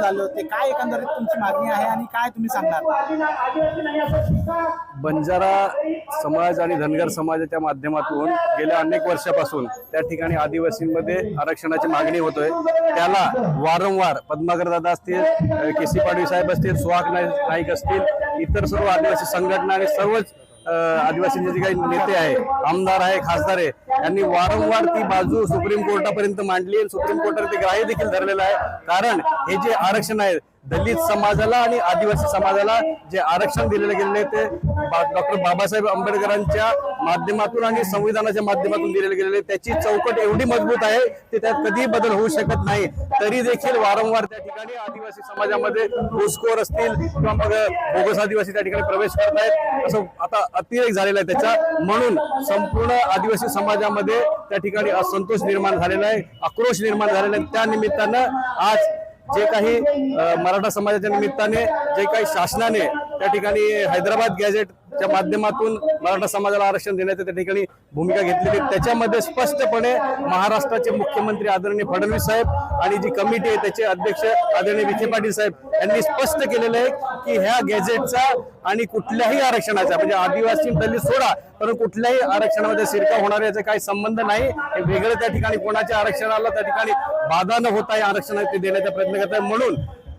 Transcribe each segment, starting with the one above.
झाले होते काय एकंदरीत तुमची मागणी आहे आणि काय तुम्ही सांगणार? बंजारा समाज आणि धनगर समाजाच्या माध्यमातून गेल्या अनेक वर्षापासून त्या ठिकाणी आदिवासींमध्ये आरक्षणाची मागणी होतोय. त्याला वारंवार पद्माकर दादा असतील के सी पाडवी साहेब असतील सुहाग नाईक असतील इतर सर्व आदिवासी संघटना आणि सर्वच आदिवासींचे जे काही नेते आहे आमदार आहे खासदार आहे यांनी वारंवार ती बाजू सुप्रीम कोर्टापर्यंत मांडली आणि सुप्रीम कोर्टाने ते ग्राह्य देखील धरलेलं आहे. कारण हे जे आरक्षण आहे दलित समाजाला आणि आदिवासी समाजाला जे आरक्षण दिलेलं गेलेलं आहे ते डॉक्टर बाबासाहेब आंबेडकरांच्या माध्यमातून आणि संविधानाच्या माध्यमातून दिलेलं गेलेलं आहे. त्याची चौकट एवढी मजबूत आहे की त्यात कधीही बदल होऊ शकत नाही. तरी देखील वारंवार त्या ठिकाणी आदिवासी समाजामध्ये घुसखोर असतील किंवा मग बोगस आदिवासी त्या ठिकाणी प्रवेश करत आहेत असं आता अतिरेक झालेला आहे त्याचा. म्हणून संपूर्ण आदिवासी समाजामध्ये त्या ठिकाणी असंतोष निर्माण झालेला आहे आक्रोश निर्माण झालेला आहे. त्या निमित्तानं आज जे काही मराठा समाजाच्या निमित्ताने जे काही शासनाने त्या ठिकाणी हैदराबाद त्या माध्यमातून मराठा समाजाला आरक्षण देण्याची त्या ठिकाणी भूमिका घेतलेली त्याच्यामध्ये स्पष्टपणे महाराष्ट्राचे मुख्यमंत्री आदरणीय फडणवीस साहेब आणि जी कमिटी आहे त्याचे अध्यक्ष आदरणीय विखे पाटील साहेब यांनी स्पष्ट केलेलं आहे की ह्या गॅझेटचा आणि कुठल्याही आरक्षणाचा म्हणजे आदिवासी दलित सोडा पण कुठल्याही आरक्षणामध्ये शिरकाव होणार याचा काही संबंध नाही. हे वेगळं त्या ठिकाणी कोणाच्या आरक्षणाला त्या ठिकाणी बाधा न होता या आरक्षणात ते देण्याचा प्रयत्न करत आहे म्हणून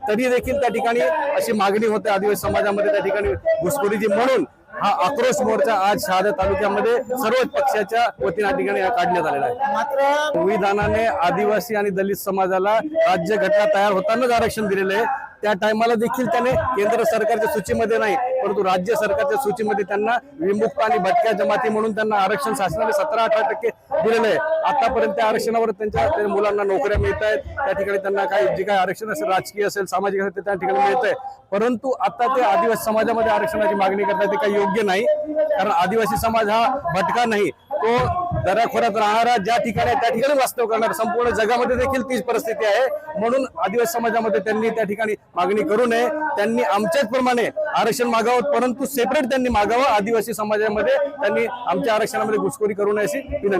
तरी देखील त्या ठिकाणी अशी मागणी होते आदिवासी समाजामध्ये त्या ठिकाणी घुसखोरीची. म्हणून हा आक्रोश मोर्चा आज शहादा तालुक्यामध्ये सर्वच पक्षाच्या वतीने या ठिकाणी काढण्यात आलेला आहे. मात्र संविधानाने आदिवासी आणि दलित समाजाला राज्य घटना तयार होतानाच आरक्षण दिलेलं आहे. त्या टायमाला देखील त्याने केंद्र सरकारच्या सूचीमध्ये नाही परंतु राज्य सरकारच्या सूचीमध्ये त्यांना विमुक्त आणि भटक्या जमाती म्हणून त्यांना आरक्षण शासनाने सतरा अठरा टक्के दिलेलं आहे. आतापर्यंत त्या आरक्षणावर त्यांच्या मुलांना नोकऱ्या मिळत आहेत. त्या ठिकाणी त्यांना काही जे काही आरक्षण असेल राजकीय असेल सामाजिक असेल ते त्या ठिकाणी मिळत आहे. परंतु आता ते आदिवासी समाजामध्ये आरक्षणाची मागणी करतात ते काही योग्य नाही. कारण आदिवासी समाज हा भटका नाही. तो दराखोऱ्यात राहणारा ज्या ठिकाणी त्या ठिकाणी वास्तव करणार संपूर्ण जगामध्ये देखील तीच परिस्थिती आहे. म्हणून आदिवासी समाजामध्ये त्यांनी त्या ठिकाणी मागणी करू नये. त्यांनी आमच्याच प्रमाणे आरक्षण मागावं परंतु सेपरेट त्यांनी मागावं. आदिवासी समाजामध्ये त्यांनी आमच्या आरक्षणामध्ये घुसखोरी करू नये अशी विनंती.